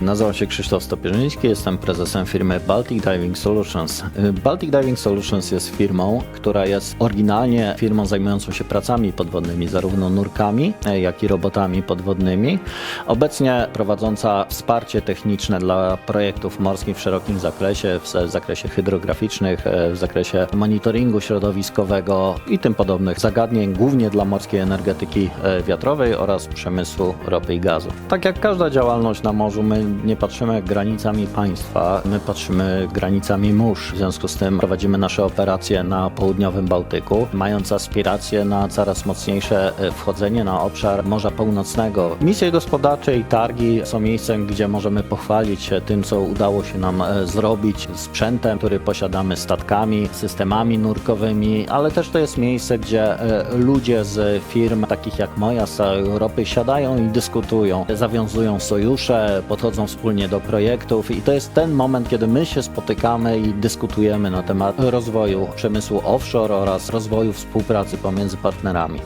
Nazywam się Krzysztof Stopierzyński, jestem prezesem firmy Baltic Diving Solutions. Y, Baltic Diving Solutions jest firmą, która jest oryginalnie firmą zajmującą się pracami podwodnymi, zarówno nurkami, e, jak i robotami podwodnymi. Obecnie prowadząca wsparcie techniczne dla projektów morskich w szerokim zakresie, w zakresie hydrograficznych, e, w zakresie monitoringu środowiskowego i tym podobnych zagadnień, głównie dla morskiej energetyki wiatrowej oraz przemysłu ropy i gazu. Tak jak każda działalność na morzu, my nie patrzymy granicami państwa, my patrzymy granicami mórz. W związku z tym prowadzimy nasze operacje na południowym Bałtyku, mając aspiracje na coraz mocniejsze e, wchodzenie na obszar Morza Północnego. Misje gospodarcze i targi są miejscem, gdzie możemy pochwalić się tym, co udało się nam e, zrobić, sprzętem, który posiadamy, statkami, systemami nurkowymi, ale też to jest miejsce, gdzie e, ludzie z firm takich jak moja z Europy siadają i dyskutują, zawiązują sojusze, wspólnie do projektów i to jest ten moment, kiedy my się spotykamy i dyskutujemy na temat rozwoju przemysłu offshore oraz rozwoju współpracy pomiędzy partnerami.